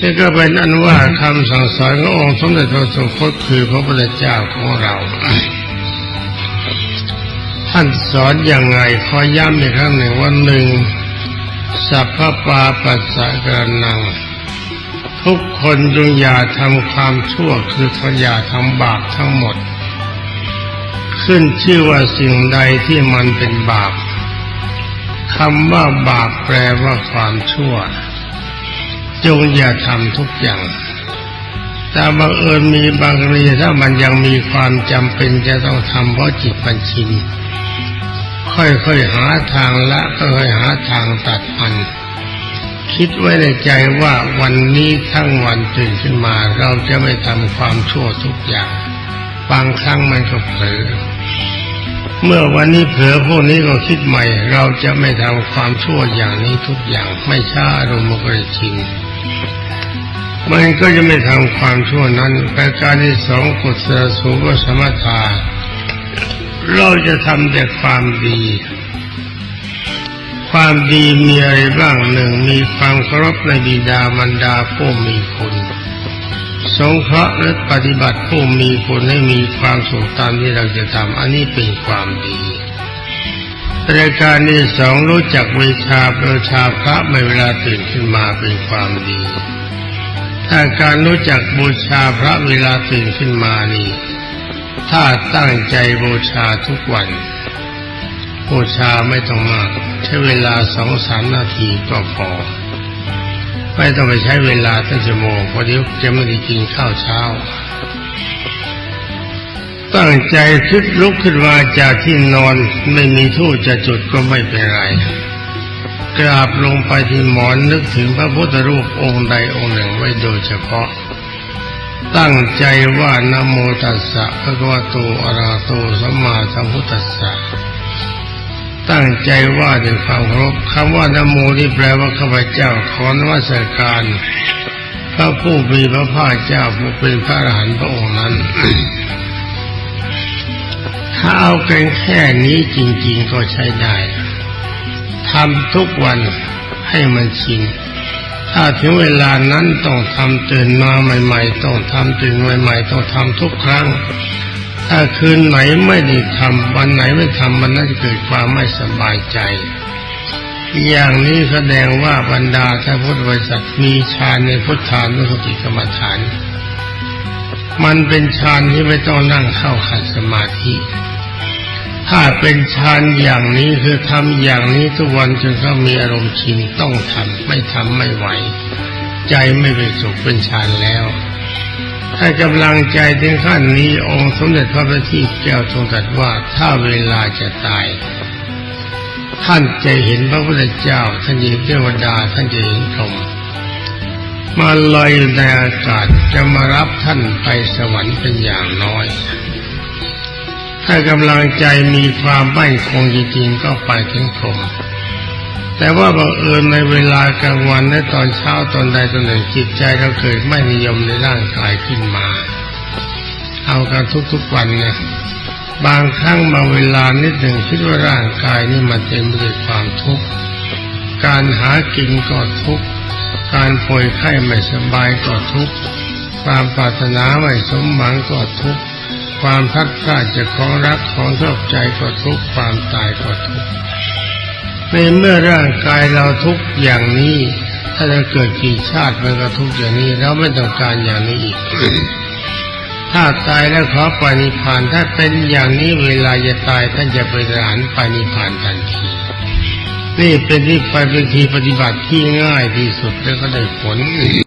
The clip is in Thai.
นี่ก็เป็นอันว่าคำสั่งสอนขององค์สมเด็จพระสุคตคือพระพุทธเจ้าของเรา ท่านสอนอย่างไงขอย้ำอีกครั้งหนึ่งว่าหนึ่งสัพพปาปัสสะกรนัง ทุกคนจงอย่าทำความชั่วคือทอย่าทำบาปทั้งหมด ขึ้นชื่อว่าสิ่งใดที่มันเป็นบาปคำว่าบาปแปลว่าความชั่ว จงอย่าทำทุกอย่างแต่บังเอิญมีบางกรณีถ้ามันยังมีความจำเป็นจะต้องทำเพราะจิตมันชิน ค่อยๆหาทางละค่อยๆหาทางตัดมัน คิดไว้ในใจว่าวันนี้ทั้งวันตื่นขึ้นมา เราจะไม่ทำความชั่วทุกอย่าง บางครั้งมันก็เผลอเมื่อวันนี้เผลอพวกนี้ก็คิดใหม่ เราจะไม่ทำความชั่วอย่างนี้ทุกอย่างไม่ช้าอารมณ์ก็จะชิน มันก็จะไม่ทำความชั่วนั้นประการที่สองกุศลสูงสมถาเราจะทำแต่ความดี ความดีมีอะไรบ้างหนึ่งมีความเคารพในบิดามารดาผู้มีคุณสงเคราะห์และปฏิบัติผู้มีคุณให้มีความสุขตามที่เราจะทำอันนี้เป็นความดี รายการที่สองรู้จักวิชาประชาพระในเวลาตื่นขึ้นมาเป็นความดี ถ้าการรู้จักบูชาพระเวลาตื่นขึ้นมานี่ ถ้าตั้งใจบูชาทุกวันบูชาไม่ต้องมากใช้เวลาสองสามนาทีก็พอ ไม่ต้องไปใช้เวลาตั้งชั่วโมงเพราะเดี๋ยวจะไม่ได้กินข้าวเช้า ตั้งใจคิดลุกขึ้นมาจากที่นอนไม่มีทู่จะจุดก็ไม่เป็นไร กราบลงไปที่หมอนนึกถึงพระพุทธรูปองค์ใดองค์หนึ่งไว้โดยเฉพาะ ตั้งใจว่านะโมตัสสะพระวะโตอะระหะโตสัมมาสัมพุทธัสสะตั้งใจว่าด้วยความเคารพคำว่านะโมที่แปลว่าข้าพเจ้าขอนวัสการพระผู้มีพระภาคเจ้าผู้เป็นพระอรหันต์พระองค์นั้น ถ้าเอากันแค่นี้จริง ๆก็ใช้ได้ทำทุกวันให้มันชิน ถ้าถึงเวลานั้นต้องทำตื่นมาใหม่ ๆ ต้องทำตื่นใหม่ ๆ ต้องทำทุกครั้ง ถ้าคืนไหนไม่ได้ทำวันไหนไม่ทำมันน่าจะเกิดความไม่สบายใจ อย่างนี้แสดงว่าบรรดาท่านพุทธบริษัทมีฌานในพุทธานุสติกรรมฐาน มันเป็นฌานที่ไม่ต้องนั่งเข้าขัดสมาธิ ถ้าเป็นฌานอย่างนี้คือทำอย่างนี้ทุกวันจนเขามีอารมณ์ชินต้องทำไม่ทำไม่ไหว ใจไม่เป็นสุขเป็นฌานแล้ว ถ้ากำลังใจถึงขั้นนี้องค์สมเด็จพระบัณฑิตแก้วทรงตรัสว่าถ้าเวลาจะตาย ท่านจะเห็นพระพุทธเจ้าท่านจะเห็นเทวดาท่านจะเห็นพรหม มาลอยในอากาศจะมารับท่านไปสวรรค์เป็นอย่างน้อย ถ้ากำลังใจมีความมั่นคงจริงๆก็ไปถึงพรหมแต่ว่าบังเอิญในเวลากลางวันและตอนเช้าตอนใดตอนหนึ่งจิตใจเราเกิดไม่นิยมในร่างกายขึ้นมา เอากันทุกๆวันเนี่ยบางครั้งบาเวลานิดหนึ่งคิดว่าร่างกายนี่มันเต็มไปด้วยความทุกข์การหากินก็ทุกข์ การป่วยไข้ไม่สบายก็ทุกข์ความปรารถนาไม่สมหวังก็ทุกข์ความพัดพลาดจากของรักของชอบใจก็ทุกข์ความตายก็ทุกข์ในเมื่อร่างกายเราทุกข์อย่างนี้ ถ้าเราเกิดกี่ชาติมันก็ทุกข์อย่างนี้เราไม่ต้องการอย่างนี้อีกถ้าตายแล้วขอไปนิพานถ้าเป็นอย่างนี้เวลาจะตายท่านจะไปสถานไปนิพพานทันที นี่เป็นที่ไปเป็นทีปฏิบัติที่ง่ายที่สุดแล้วก็ได้ผล